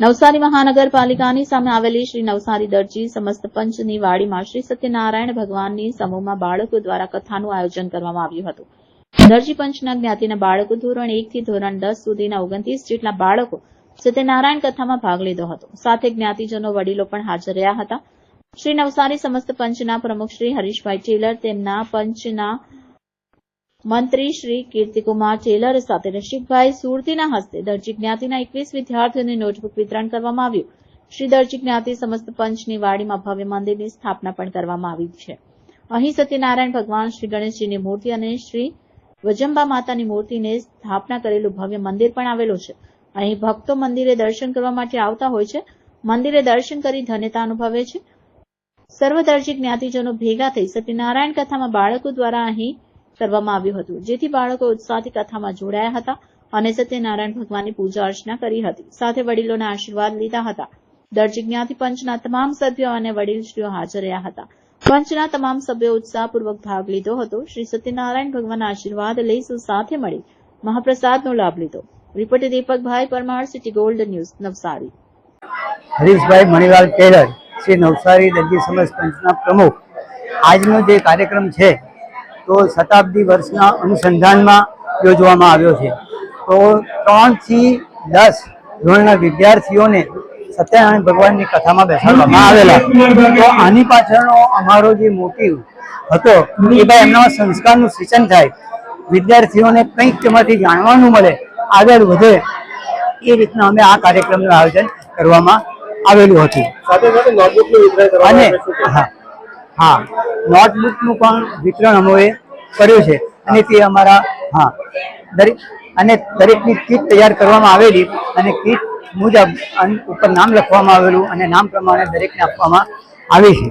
નવસારી મહાનગરપાલિકાની સામે આવેલી શ્રી નવસારી દરજી સમસ્ત પંચની વાડીમાં શ્રી સત્યનારાયણ ભગવાનની સમૂહમાં બાળકો દ્વારા કથાનું આયોજન કરવામાં આવ્યું હતું. દરજી પંચના જ્ઞાતિના બાળકો ધોરણ એક થી ધોરણ દસ સુધીના ઓગણત્રીસ જેટલા બાળકો સત્યનારાયણ કથામાં ભાગ લીધો હતો. સાથે જ્ઞાતિજનો વડીલો પણ હાજર રહ્યા હતા. શ્રી નવસારી સમસ્ત પંચના પ્રમુખ શ્રી હરીશભાઈ ટેલર તેમના પંચના મંત્રી શ્રી કીર્તિકુમાર ટેલર સાથે રસિકભાઈ સુરતીના હસ્તે દરજી જ્ઞાતિના એકવીસ વિદ્યાર્થીઓને નોટબુક વિતરણ કરવામાં આવ્યું. શ્રી દરજી જ્ઞાતિ સમસ્ત પંચની વાડીમાં ભવ્ય મંદિરની સ્થાપના પણ કરવામાં આવી છે. અહીં સત્યનારાયણ ભગવાન શ્રી ગણેશજીની મૂર્તિ અને શ્રી વજંબા માતાની મૂર્તિને સ્થાપના કરેલું ભવ્ય મંદિર પણ આવેલું છે. અહીં ભક્તો મંદિરે દર્શન કરવા માટે આવતા હોય છે. મંદિરે દર્શન કરી ધન્યતા અનુભવે છે. સર્વદર્શી જ્ઞાતિજનો ભેગા થઈ સત્યનારાયણ કથામાં બાળકો દ્વારા અહીં કરવામાં આવ્યું હતું. જેથી બાળકો ઉત્સાહથી કથામાં જોડાયા હતા અને સત્યનારાયણ ભગવાનની પૂજા અર્ચના કરી હતી. સાથે વડીલોના આશીર્વાદ લીધા હતા. દરજી જ્ઞાતિ પંચના તમામ સભ્યો અને વડીલશ્રીઓ હાજર રહ્યા હતા. પંચના તમામ સભ્યો ઉત્સાહપૂર્વક ભાગ લીધો હતો. શ્રી સત્યનારાયણ ભગવાનના આશીર્વાદ લઈ સાથે મળી મહાપ્રસાદનો લાભ લીધો. Report Deepakbhai Parmar, city gold news, Navsari. Harishbhai Manilal Tailor, Shri Navsari દરજી સમાજ પંચના પ્રમુખ. આજનો જે કાર્યક્રમ છે તો શતાબ્દી વર્ષના અનુસંધાનમાં યોજવામાં આવ્યો છે. તો ત્રણથી દસ ધોરણના વિદ્યાર્થીઓને સત્યનારાયણ ભગવાનની કથામાં બેસાડવામાં આવેલા. તો આની પાછળનો અમારો જે મોટિવ હતો એ ભાઈ એમના સંસ્કારનું સિંચન થાય. વિદ્યાર્થીઓને કંઈક તેમાંથી જાણવાનું મળે આગળ વધે એ રીતના અમે આ કાર્યક્રમનું આયોજન કરવામાં આવેલું હતું. સાથે સાથે અને હા. હા નોટબુકનું પણ વિતરણ અમે કર્યું છે. અને તે અમારા, હા, દરેક, અને દરેકની કીટ તૈયાર કરવામાં આવેલી અને કીટ મુજબ ઉપર નામ લખવામાં આવેલું અને નામ પ્રમાણે દરેકને આપવામાં આવી છે.